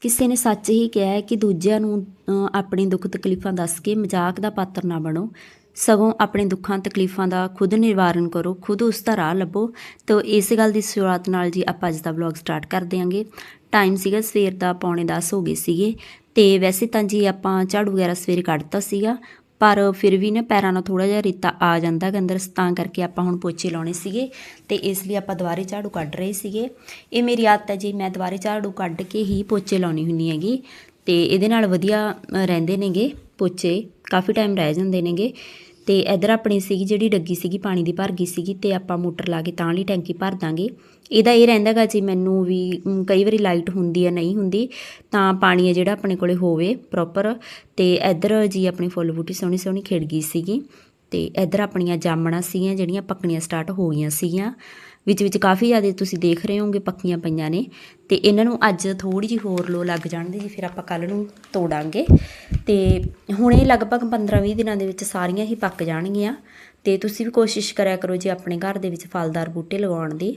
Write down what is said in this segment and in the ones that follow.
ਕਿਸੇ ਨੇ ਸੱਚ ਹੀ ਕਿਹਾ ਹੈ ਕਿ ਦੂਜਿਆਂ ਨੂੰ ਆਪਣੇ ਦੁੱਖ ਤਕਲੀਫਾਂ ਦੱਸ ਕੇ ਮਜ਼ਾਕ ਦਾ ਪਾਤਰ ਨਾ ਬਣੋ। ਸਗੋਂ ਆਪਣੇ ਦੁੱਖਾਂ, ਤਕਲੀਫਾਂ ਦਾ ਖੁਦ ਨਿਵਾਰਨ ਕਰੋ, ਖੁਦ ਉਸ ਦਾ ਰਾਹ ਲੱਭੋ। ਤਾਂ ਇਸ ਗੱਲ ਦੀ ਸ਼ੁਰੂਆਤ ਨਾਲ ਜੀ ਆਪਾਂ ਅੱਜ ਦਾ ਵਲੌਗ ਸਟਾਰਟ ਕਰ ਦਿਆਂਗੇ। ਟਾਈਮ ਸੀਗਾ ਸਵੇਰ ਦਾ, ਪੌਣੇ 10 ਹੋ ਗਏ ਸੀਗੇ। ਤੇ ਵੈਸੇ ਤਾਂ ਜੀ ਆਪਾਂ ਝਾੜੂ ਵਗੈਰਾ ਸਵੇਰੇ ਕੱਢਤਾ ਸੀਗਾ। ਪਰ ਫਿਰ ਵੀ ਨਾ ਪੈਰਾਂ ਨਾਲ ਥੋੜਾ ਜਿਹਾ ਰੇਤਾ ਆ ਜਾਂਦਾ ਗਾ ਤਾਂ ਕਰਕੇ ਆਪਾਂ ਹੁਣ ਪੋਚੇ ਲਾਉਣੇ ਸੀਗੇ ਤੇ ਇਸ ਲਈ ਆਪਾਂ ਦੁਬਾਰੇ ਝਾੜੂ ਕੱਢ ਰਹੇ ਸੀਗੇ। ਇਹ ਮੇਰੀ ਆਦਤ ਹੈ ਜੀ, ਮੈਂ ਦੁਬਾਰੇ ਝਾੜੂ ਕੱਢ ਕੇ ਹੀ ਪੋਚੇ ਲਾਉਣੀ ਹੁੰਦੀ ਹੈਗੀ ਤੇ ਇਹਦੇ ਨਾਲ ਵਧੀਆ ਰਹਿੰਦੇ ਨੇਗੇ ਪੋਚੇ, ਕਾਫੀ ਟਾਈਮ ਰਹਿ ਜਾਂਦੇ ਨੇਗੇ। ਤੇ ਇਧਰ ਆਪਣੀ ਸੀਗੀ, ਜਿਹੜੀ ਡੱਗੀ ਸੀਗੀ, ਪਾਣੀ ਦੀ ਭਰ ਗਈ ਸੀਗੀ ਤੇ ਆਪਾਂ ਮੋਟਰ ਲਾ ਕੇ ਤਾਂ ਵਾਲੀ ਟੈਂਕੀ ਭਰ ਦਾਂਗੇ। ਇਹਦਾ ਇਹ ਰਹਿੰਦਾਗਾ ਜੀ ਮੈਨੂੰ ਵੀ ਕਈ ਵਾਰੀ ਲਾਈਟ ਹੁੰਦੀ ਹੈ ਨਹੀਂ ਹੁੰਦੀ, ਤਾਂ ਪਾਣੀ ਹੈ ਜਿਹੜਾ ਆਪਣੇ ਕੋਲੇ ਹੋਵੇ ਪ੍ਰੋਪਰ ਤੇ ਇਧਰ ਜੀ ਆਪਣੀ ਫੁੱਲ ਬੂਟੀ ਸੋਹਣੀ ਸੋਹਣੀ ਖਿੜ ਗਈ ਸੀਗੀ। ਤੇ ਇਧਰ ਆਪਣੀਆਂ ਜਾਮਣਾ ਸੀਗੀਆਂ, ਜਿਹੜੀਆਂ ਪੱਕਣੀਆਂ ਸਟਾਰਟ ਹੋ ਗਈਆਂ ਸੀਗੀਆਂ। ਵਿੱਚ ਵਿੱਚ ਕਾਫੀ ਜ਼ਿਆਦਾ ਤੁਸੀਂ ਦੇਖ ਰਹੇ ਹੋਗੇ ਪੱਕੀਆਂ ਪਈਆਂ ਨੇ। ਤੇ ਇਹਨਾਂ ਨੂੰ ਅੱਜ ਥੋੜੀ ਜਿਹੀ ਹੋਰ ਲੋ ਲੱਗ ਜਾਣ ਦੀ ਜੀ, ਫਿਰ ਆਪਾਂ ਕੱਲ ਨੂੰ ਤੋੜਾਂਗੇ। ਤੇ ਹੁਣ ਇਹ ਲਗਭਗ 15-20 ਦਿਨਾਂ ਦੇ ਵਿੱਚ ਸਾਰੀਆਂ ਹੀ ਪੱਕ ਜਾਣਗੀਆਂ। ਤੇ ਤੁਸੀਂ ਵੀ ਕੋਸ਼ਿਸ਼ ਕਰਿਆ ਕਰੋ ਜੀ ਆਪਣੇ ਘਰ ਦੇ ਵਿੱਚ ਫਲਦਾਰ ਬੂਟੇ ਲਗਾਉਣ ਦੀ।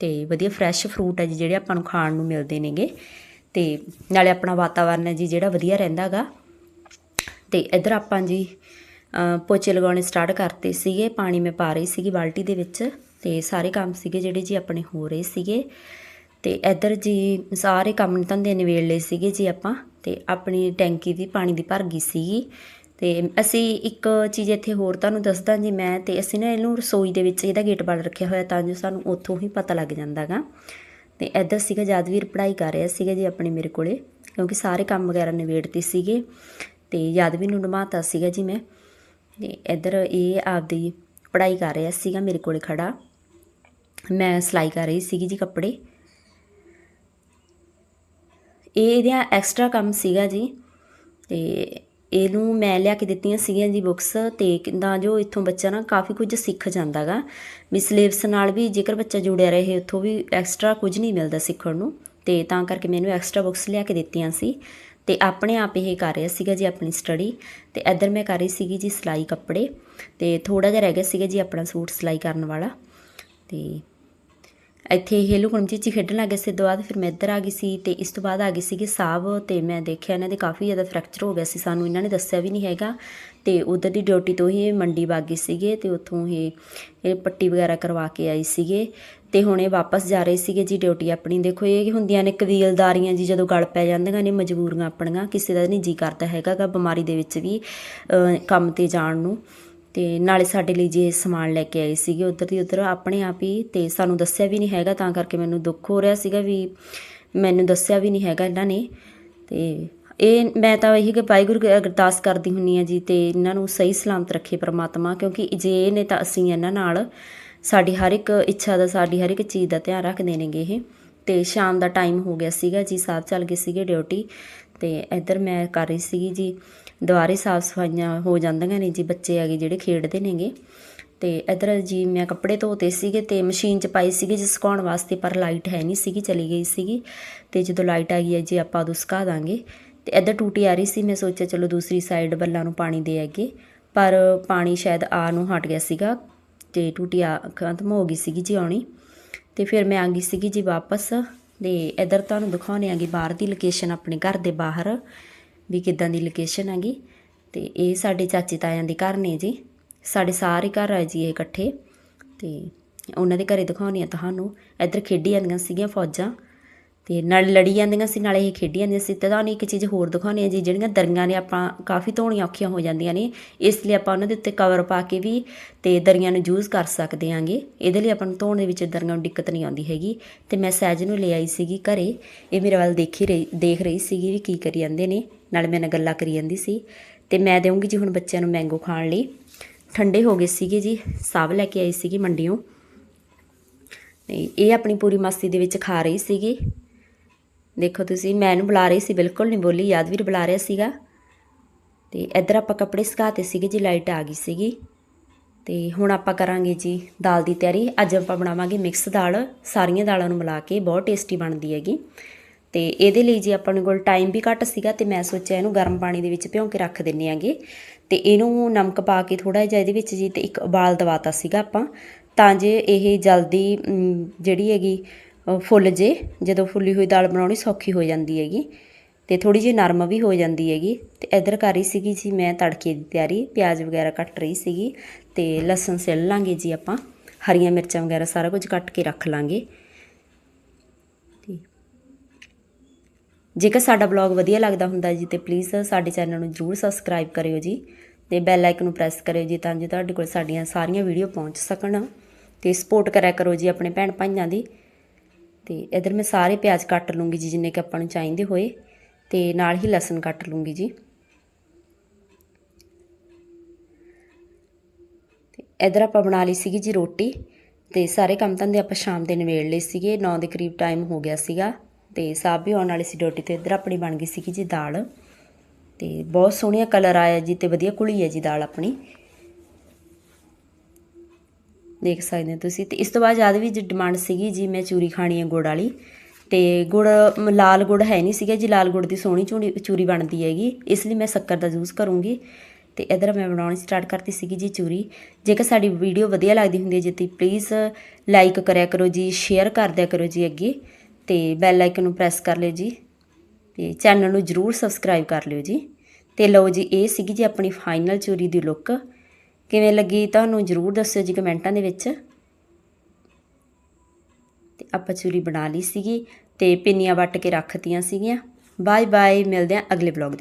ਤੇ ਵਧੀਆ ਫਰੈਸ਼ ਫਰੂਟ ਹੈ ਜੀ, ਜਿਹੜੇ ਆਪਾਂ ਨੂੰ ਖਾਣ ਨੂੰ ਮਿਲਦੇ ਨੇਗੇ। ਤੇ ਨਾਲੇ ਆਪਣਾ ਵਾਤਾਵਰਨ ਹੈ ਜੀ, ਜਿਹੜਾ ਵਧੀਆ ਰਹਿੰਦਾਗਾ ਤੇ ਇਧਰ ਆਪਾਂ ਜੀ ਪੋਚੇ ਲਗਾਉਣੇ ਸਟਾਰਟ ਕਰਤੇ ਸੀਗੇ, ਪਾਣੀ ਮੈਂ ਪਾ ਰਹੀ ਸੀਗੀ ਬਾਲਟੀ ਦੇ ਵਿੱਚ ਤੇ ਸਾਰੇ ਕੰਮ ਸੀਗੇ ਜਿਹੜੇ ਜੀ ਆਪਣੇ ਹੋ ਰਹੇ ਸੀਗੇ। ਤੇ ਇਧਰ ਜੀ ਸਾਰੇ ਕੰਮ ਧੰਦੇ ਨਿਬੇੜ ਲਏ ਸੀਗੇ ਜੀ ਆਪਾਂ ਤੇ ਆਪਣੀ ਟੈਂਕੀ ਦੀ ਪਾਣੀ ਦੀ ਭਰ ਗਈ ਸੀਗੀ। ਤੇ ਅਸੀਂ ਇੱਕ ਚੀਜ਼ ਇੱਥੇ ਹੋਰ ਤੁਹਾਨੂੰ ਦੱਸਦਾ ਜੀ ਮੈਂ ਤੇ ਅਸੀਂ ਨਾ ਇਹਨੂੰ ਰਸੋਈ ਦੇ ਵਿੱਚ ਇਹਦਾ ਗੇਟ ਬੰਦ ਰੱਖਿਆ ਹੋਇਆ ਤਾਂ ਜੋ ਸਾਨੂੰ ਉੱਥੋਂ ਹੀ ਪਤਾ ਲੱਗ ਜਾਂਦਾਗਾ। ਤੇ ਇੱਧਰ ਸੀਗਾ ਯਾਦਵੀਰ ਪੜ੍ਹਾਈ ਕਰ ਰਿਹਾ ਸੀਗਾ ਜੀ ਆਪਣੇ ਮੇਰੇ ਕੋਲੇ ਕਿਉਂਕਿ ਸਾਰੇ ਕੰਮ ਵਗੈਰਾ ਨਿਬੇੜਤੇ ਸੀਗੇ ਤੇ ਯਾਦਵੀਰ ਨੂੰ ਨਮਾਤਾ ਸੀਗਾ ਜੀ ਮੈਂ। ਇੱਧਰ ਇਹ ਆਪਦੀ ਪੜ੍ਹਾਈ ਕਰ ਰਿਹਾ ਸੀਗਾ, ਮੇਰੇ ਕੋਲੇ ਖੜਾ। ਮੈਂ ਸਿਲਾਈ ਕਰ ਰਹੀ ਸੀਗੀ ਜੀ ਕੱਪੜੇ। ਇਹ ਇਹਦਾ ਐਕਸਟਰਾ ਕੰਮ ਸੀਗਾ ਜੀ। ਤੇ ਇਹਨੂੰ ਮੈਂ ਲਿਆ ਕੇ ਦਿੱਤੀਆਂ ਸੀਗੀਆਂ ਜੀ ਬੁੱਕਸ ਤੇ ਕਿੰਦਾ ਜੋ ਇੱਥੋਂ ਬੱਚਾ ਨਾ ਕਾਫੀ ਕੁਝ ਸਿੱਖ ਜਾਂਦਾਗਾ ਵੀ ਸਿਲੇਬਸ ਨਾਲ ਵੀ ਜੇਕਰ ਬੱਚਾ ਜੁੜਿਆ ਰਹੇ, ਉੱਥੋਂ ਵੀ ਐਕਸਟਰਾ ਕੁਝ ਨਹੀਂ ਮਿਲਦਾ ਸਿੱਖਣ ਨੂੰ। ਤੇ ਤਾਂ ਕਰਕੇ ਮੈਨੂੰ ਐਕਸਟਰਾ ਬੁੱਕਸ ਲਿਆ ਕੇ ਦਿੱਤੀਆਂ ਸੀ। ਤੇ ਆਪਣੇ ਆਪ ਇਹ ਕਰ ਰਿਹਾ ਸੀਗਾ ਜੀ ਆਪਣੀ ਸਟੱਡੀ ਤੇ ਇੱਧਰ ਮੈਂ ਕਰ ਰਹੀ ਸੀਗੀ ਜੀ ਸਿਲਾਈ ਕੱਪੜੇ ਤੇ ਥੋੜਾ ਜਿਹਾ ਰਹਿ ਗਿਆ ਸੀਗਾ ਜੀ ਆਪਣਾ ਸੂਟ ਸਿਲਾਈ ਕਰਨ ਵਾਲਾ ਤੇ ਇੱਥੇ ਇਹ ਲੁਕਣ ਚੀਚੀ ਖੇਡਣ ਲੱਗੇ ਸੀ। ਤੋਂ ਬਾਅਦ ਫਿਰ ਮੈਂ ਇੱਧਰ ਆ ਗਈ ਸੀ ਤੇ ਇਸ ਤੋਂ ਬਾਅਦ ਆ ਗਈ ਸੀਗੀ ਸਾਹਬ ਤੇ ਮੈਂ ਦੇਖਿਆ ਇਹਨਾਂ ਦੇ ਕਾਫੀ ਜ਼ਿਆਦਾ ਫ੍ਰੈਕਚਰ ਹੋ ਗਿਆ ਸੀ। ਸਾਨੂੰ ਇਹਨਾਂ ਨੇ ਦੱਸਿਆ ਵੀ ਨਹੀਂ ਹੈਗਾ ਤੇ ਉਧਰ ਦੀ ਡਿਊਟੀ ਤੋਂ ਹੀ ਮੰਡੀ ਵਗ ਗਏ ਸੀਗੇ ਤੇ ਉੱਥੋਂ ਇਹ ਇਹ ਪੱਟੀ ਵਗੈਰਾ ਕਰਵਾ ਕੇ ਆਈ ਸੀਗੇ ਤੇ ਹੁਣ ਇਹ ਵਾਪਸ ਜਾ ਰਹੇ ਸੀਗੇ ਜੀ ਡਿਊਟੀ ਆਪਣੀ। ਦੇਖੋ ਇਹ ਹੁੰਦੀਆਂ ਨੇ ਕਬੀਲਦਾਰੀਆਂ ਜੀ, ਜਦੋਂ ਗਲ ਪੈ ਜਾਂਦੀਆਂ ਨੇ ਮਜਬੂਰੀਆਂ ਆਪਣੀਆਂ, ਕਿਸੇ ਦਾ ਨਹੀਂ ਜੀ ਕਰਦਾ ਹੈਗਾ ਗਾ ਬਿਮਾਰੀ ਦੇ ਵਿੱਚ ਵੀ ਕੰਮ ਤੇ ਜਾਣ ਨੂੰ। ਤੇ ਨਾਲੇ ਸਾਡੇ ਲਈ ਜੇ ਸਮਾਨ ਲੈ ਕੇ ਆਏ ਸੀਗੇ ਉਧਰ ਦੀ ਉਧਰ, ਆਪਣੇ ਆਪ ਹੀ ਤੇ ਸਾਨੂੰ ਦੱਸਿਆ ਵੀ ਨਹੀਂ ਹੈਗਾ, ਤਾਂ ਕਰਕੇ ਮੈਨੂੰ ਦੁੱਖ ਹੋ ਰਿਹਾ ਸੀਗਾ ਵੀ ਮੈਨੂੰ ਦੱਸਿਆ ਵੀ ਨਹੀਂ ਹੈਗਾ ਇਹਨਾਂ ਨੇ। ਤੇ ਇਹ, ਮੈਂ ਤਾਂ ਇਹੀ ਕਿ ਵਾਹਿਗੁਰੂ ਅਰਦਾਸ ਕਰਦੀ ਹੁੰਨੀ ਆ ਜੀ ਤੇ ਇਹਨਾਂ ਨੂੰ ਸਹੀ ਸਲਾਮਤ ਰੱਖੇ ਪ੍ਰਮਾਤਮਾ, ਕਿਉਂਕਿ ਜੇ ਇਹ ਨੇ ਤਾਂ ਅਸੀਂ ਇਹਨਾਂ ਨਾਲ ਸਾਡੀ ਹਰ ਇੱਕ ਇੱਛਾ ਦਾ, ਸਾਡੀ ਹਰ ਇੱਕ ਚੀਜ਼ ਦਾ ਧਿਆਨ ਰੱਖਦੇ ਨੇਗੇ ਇਹ। ਤੇ ਸ਼ਾਮ ਦਾ ਟਾਈਮ ਹੋ ਗਿਆ ਸੀਗਾ ਜੀ, ਸਾਹਿਬ ਚੱਲ ਗਏ ਸੀਗੇ ਡਿਊਟੀ ਅਤੇ ਇੱਧਰ ਮੈਂ ਕਰ ਰਹੀ ਸੀਗੀ ਜੀ ਦੁਆਰੇ ਸਾਫ਼ ਸਫਾਈਆਂ ਹੋ ਜਾਂਦੀਆਂ ਨੇ ਜੀ ਬੱਚੇ ਹੈਗੇ ਜਿਹੜੇ ਖੇਡਦੇ ਨੇਗੇ। ਤੇ ਇੱਧਰ ਜੀ ਮੈਂ ਕੱਪੜੇ ਧੋਤੇ ਸੀਗੇ ਤੇ ਮਸ਼ੀਨ 'ਚ ਪਾਈ ਸੀਗੀ ਜੀ ਸੁਕਾਉਣ ਵਾਸਤੇ ਪਰ ਲਾਈਟ ਹੈ ਨਹੀਂ ਸੀਗੀ, ਚਲੀ ਗਈ ਸੀਗੀ। ਤੇ ਜਦੋਂ ਲਾਈਟ ਆ ਗਈ ਹੈ ਜੀ, ਆਪਾਂ ਉਦੋਂ ਸੁਕਾ ਦਾਂਗੇ। ਤੇ ਇੱਧਰ ਟੂਟੀ ਆ ਰਹੀ ਸੀ, ਮੈਂ ਸੋਚਿਆ ਚਲੋ ਦੂਸਰੀ ਸਾਈਡ ਬੱਲਾਂ ਨੂੰ ਪਾਣੀ ਦੇ ਆਗੇ ਪਰ ਪਾਣੀ ਸ਼ਾਇਦ ਆ ਨੂੰ ਹਟ ਗਿਆ ਸੀਗਾ ਤੇ ਟੂਟੀ ਆ ਖਤਮ ਹੋ ਗਈ ਸੀਗੀ ਜੀ ਆਉਣੀ। ਤੇ ਫਿਰ ਮੈਂ ਆ ਗਈ ਸੀਗੀ ਜੀ ਵਾਪਸ। ਤੇ ਇੱਧਰ ਤੁਹਾਨੂੰ ਦਿਖਾਉਣੇ ਆਗੀ ਬਾਹਰ ਦੀ ਲੋਕੇਸ਼ਨ ਆਪਣੇ ਘਰ ਦੇ ਬਾਹਰ, ਵੀ ਕਿੱਦਾਂ ਦੀ ਲੋਕੇਸ਼ਨ ਹੈਗੀ। ਤੇ ਇਹ ਸਾਡੇ ਚਾਚੇ ਤਾਇਆਂ ਦੇ ਘਰ ਨੇ ਜੀ। ਸਾਡੇ ਸਾਰੇ ਘਰ ਆ ਜੀ ਇਹ ਇਕੱਠੇ। ਤੇ ਉਹਨਾਂ ਦੇ ਘਰੇ ਦਿਖਾਉਣੀ ਆ ਤੁਹਾਨੂੰ। ਇੱਧਰ ਖੇਡੀ ਜਾਂਦੀਆਂ ਸੀਗੀਆਂ ਫੌਜਾਂ। ਤੇ ਨਾਲ ਲੜੀ ਜਾਂਦੀਆਂ ਸੀ, ਨਾਲੇ ਇਹ ਖੇਡੀ ਜਾਂਦੀਆਂ ਸੀ। ਤੇ ਤੁਹਾਨੂੰ ਇੱਕ ਚੀਜ਼ ਹੋਰ ਦਿਖਾਉਣੀ ਆ ਜੀ, ਜਿਹੜੀਆਂ ਦਰੀਆਂ ਨੇ ਆਪਾਂ ਕਾਫੀ ਧੋਣੀਆਂ ਔਖੀਆਂ ਹੋ ਜਾਂਦੀਆਂ ਨੇ। ਇਸ ਲਈ ਆਪਾਂ ਉਹਨਾਂ ਦੇ ਉੱਤੇ ਕਵਰ ਪਾ ਕੇ ਵੀ ਤੇ ਦਰੀਆਂ ਨੂੰ ਯੂਜ਼ ਕਰ ਸਕਦੇ ਆਂਗੇ ਇਹਦੇ ਲਈ ਆਪਾਂ ਨੂੰ ਧੋਣ ਦੇ ਵਿੱਚ ਦਰੀਆਂ ਨੂੰ ਦਿੱਕਤ ਨਹੀਂ ਆਉਂਦੀ ਹੈਗੀ। ਤੇ ਮੈਂ ਸਹਿਜ ਨੂੰ ਲੈ ਆਈ ਸੀਗੀ ਘਰੇ। ਇਹ ਮੇਰੇ ਵੱਲ ਦੇਖੀ ਰਹੀ, ਦੇਖ ਰਹੀ ਸੀਗੀ ਵੀ ਕੀ ਕਰੀ ਜਾਂਦੇ ਨੇ। ਨਾਲੇ ਮੇਰੇ ਨਾਲ ਗੱਲਾਂ ਕਰੀ ਜਾਂਦੀ ਸੀ। ਤੇ ਮੈਂ ਦੇਵਾਂਗੀ ਜੀ ਹੁਣ ਬੱਚਿਆਂ ਨੂੰ ਮੈਂਗੋ ਖਾਣ ਲਈ। ਠੰਡੇ ਹੋ ਗਏ ਸੀਗੇ ਜੀ। ਸਭ ਲੈ ਕੇ ਆਈ ਸੀਗੀ ਮੰਡੀੋਂ ਤੇ ਇਹ ਆਪਣੀ ਪੂਰੀ ਮਸਤੀ ਦੇ ਵਿੱਚ ਖਾ ਰਹੀ ਸੀਗੀ। ਦੇਖੋ ਤੁਸੀਂ, ਮੈਂ ਇਹਨੂੰ ਬੁਲਾ ਰਹੀ ਸੀ, ਬਿਲਕੁਲ ਨਹੀਂ ਬੋਲੀ, ਯਾਦਵੀਰ ਬੁਲਾ ਰਿਹਾ ਸੀਗਾ। ਤੇ ਇੱਧਰ ਆਪਾਂ ਕੱਪੜੇ ਸੁਕਾਤੇ ਸੀਗੇ ਜੀ, ਲਾਈਟ ਆ ਗਈ ਸੀਗੀ। ਤੇ ਹੁਣ ਆਪਾਂ ਕਰਾਂਗੇ ਜੀ, ਦਾਲ ਦੀ ਤਿਆਰੀ। ਅੱਜ ਆਪਾਂ ਬਣਾਵਾਂਗੇ ਮਿਕਸ ਦਾਲ, ਸਾਰੀਆਂ ਦਾਲਾਂ ਨੂੰ ਮਿਲਾ ਕੇ, ਬਹੁਤ ਟੇਸਟੀ ਬਣਦੀ ਹੈਗੀ। ਤੇ ਇਹਦੇ ਲਈ ਜੀ ਆਪਾਂ ਨੂੰ ਕੋਲ ਟਾਈਮ ਵੀ ਘੱਟ ਸੀਗਾ, ਤੇ ਮੈਂ ਸੋਚਿਆ ਇਹਨੂੰ ਗਰਮ ਪਾਣੀ ਦੇ ਵਿੱਚ ਭਿਉਂ ਕੇ ਰੱਖ ਦਿੰਨੇ ਆਂਗੇ ਤੇ ਇਹਨੂੰ ਨਮਕ ਪਾ ਕੇ ਥੋੜਾ ਜਿਹਾ ਇਹਦੇ ਵਿੱਚ ਜੀ, ਤੇ ਇੱਕ ਉਬਾਲ ਦਵਾਤਾ ਸੀਗਾ ਆਪਾਂ। ਤਾਂ ਜੇ ਇਹ ਜਲਦੀ ਜਿਹੜੀ ਹੈਗੀ ਫੁੱਲ ਜੇ, ਜਦੋਂ ਫੁੱਲੀ ਹੋਈ ਦਾਲ ਬਣਾਉਣੀ ਸੌਖੀ ਹੋ ਜਾਂਦੀ ਹੈਗੀ। ਤੇ ਥੋੜੀ ਜਿਹੀ ਨਰਮ ਵੀ ਹੋ ਜਾਂਦੀ ਹੈਗੀ। ਤੇ ਇਧਰ ਕਰ ਰਹੀ ਸੀਗੀ ਜੀ ਮੈਂ ਤੜਕੇ ਦੀ ਤਿਆਰੀ, ਪਿਆਜ਼ ਵਗੈਰਾ ਕੱਟ ਰਹੀ ਸੀਗੀ। ਤੇ ਲਸਣ ਸਿਲ ਲਾਂਗੇ ਜੀ ਆਪਾਂ। ਹਰੀਆਂ ਮਿਰਚਾਂ ਵਗੈਰਾ ਸਾਰਾ ਕੁਝ ਕੱਟ ਕੇ ਰੱਖ ਲਾਂਗੇ। ਜੇਕਰ ਸਾਡਾ ਬਲੌਗ ਵਧੀਆ ਲੱਗਦਾ ਹੁੰਦਾ ਜੀ ਤੇ ਪਲੀਜ਼ ਸਾਡੇ ਚੈਨਲ ਨੂੰ ਜਰੂਰ ਸਬਸਕ੍ਰਾਈਬ ਕਰਿਓ ਜੀ। ਤੇ ਬੈਲ ਆਈਕਨ ਨੂੰ ਪ੍ਰੈਸ ਕਰਿਓ ਜੀ ਤਾਂ ਜੋ ਤੁਹਾਡੇ ਕੋਲ ਸਾਡੀਆਂ ਸਾਰੀਆਂ ਵੀਡੀਓ ਪਹੁੰਚ ਸਕਣ। ਤੇ ਸਪੋਰਟ ਕਰਿਆ ਕਰੋ ਜੀ ਆਪਣੇ ਭੈਣ ਭਾਈਆਂ ਦੀ। ਤੇ ਇਧਰ ਮੈਂ ਸਾਰੇ ਪਿਆਜ਼ ਕੱਟ ਲੂੰਗੀ ਜੀ, ਜਿੰਨੇ ਕਿ ਆਪਾਂ ਨੂੰ ਚਾਹੀਦੇ ਹੋਏ, ਤੇ ਨਾਲ ਹੀ ਲਸਣ ਕੱਟ ਲੂੰਗੀ ਜੀ। ਤੇ ਇਧਰ ਆਪਾਂ ਬਣਾ ਲਈ ਸੀਗੀ ਜੀ ਰੋਟੀ, ਤੇ ਸਾਰੇ ਕੰਮ ਧੰਦੇ ਆਪਾਂ ਸ਼ਾਮ ਦੇ ਨਿਬੇੜ ਲਏ ਸੀਗੇ 9 ਦੇ ਕਰੀਬ ਟਾਈਮ ਹੋ ਗਿਆ ਸੀਗਾ, ਤੇ ਸਾਬ ਵੀ ਆਉਣ ਵਾਲੀ ਸੀ ਡਿਊਟੀ ਤੇ, ਇਧਰ ਆਪਣੀ ਬਣ ਗਈ ਸੀਗੀ ਜੀ ਦਾਲ। ਤੇ ਬਹੁਤ ਸੋਹਣੀਆ ਕਲਰ ਆਇਆ ਜੀ ਤੇ ਵਧੀਆ ਘੁਲੀ ਹੈ ਜੀ ਦਾਲ ਆਪਣੀ। ਦੇਖ ਸਕਦੇ ਹੋ ਤੁਸੀਂ। ਤੇ ਇਸ ਤੋਂ ਬਾਅਦ ਜਦ ਵੀ ਡਿਮਾਂਡ ਸੀਗੀ ਜੀ ਮੈਂ ਚੂਰੀ ਖਾਣੀ ਹੈ ਗੁੜ ਵਾਲੀ। ਤੇ ਗੁੜ ਮ, ਲਾਲ ਗੁੜ ਹੈ ਨਹੀਂ ਸੀਗਾ ਜੀ ਲਾਲ ਗੁੜ ਦੀ ਸੋਹਣੀ ਚੂੜੀ ਚੂਰੀ ਬਣਦੀ ਹੈਗੀ। ਇਸ ਲਈ ਮੈਂ ਸ਼ੱਕਰ ਦਾ ਯੂਜ਼ ਕਰੂੰਗੀ। ਤੇ ਇਧਰ ਮੈਂ ਬਣਾਉਣੀ ਸਟਾਰਟ ਕਰਤੀ ਸੀਗੀ ਜੀ ਚੂਰੀ। ਜੇਕਰ ਸਾਡੀ ਵੀਡੀਓ ਵਧੀਆ ਲੱਗਦੀ ਹੁੰਦੀ ਹੈ ਜੀ ਤੇ ਪਲੀਜ਼ ਲਾਈਕ ਕਰਿਆ ਕਰੋ ਜੀ ਸ਼ੇਅਰ ਕਰ ਦਿਆ ਕਰੋ ਜੀ ਅੱਗੇ। ਤੇ ਬੈਲ ਆਈਕਨ ਨੂੰ ਪ੍ਰੈਸ ਕਰ ਲਿਓ ਜੀ। ਤੇ ਚੈਨਲ ਨੂੰ ਜਰੂਰ ਸਬਸਕ੍ਰਾਈਬ ਕਰ ਲਿਓ ਜੀ। ਤੇ ਲਓ ਜੀ ਇਹ ਸੀਗੀ ਜੀ ਆਪਣੀ ਫਾਈਨਲ ਚੂਰੀ ਦੀ ਲੁੱਕ। ਕਿਵੇਂ ਲੱਗੀ ਤੁਹਾਨੂੰ ਜਰੂਰ ਦੱਸਿਓ ਜੀ ਕਮੈਂਟਾਂ ਦੇ ਵਿੱਚ। ਤੇ ਆਪਾਂ ਚੂਰੀ ਬਣਾ ਲਈ ਸੀਗੀ ਤੇ ਪਿੰਨੀਆਂ ਵੱਟ ਕੇ ਰੱਖਤੀਆਂ ਸੀਗੀਆਂ। ਬਾਏ ਬਾਏ, ਮਿਲਦੇ ਹਾਂ ਅਗਲੇ ਵਲੌਗ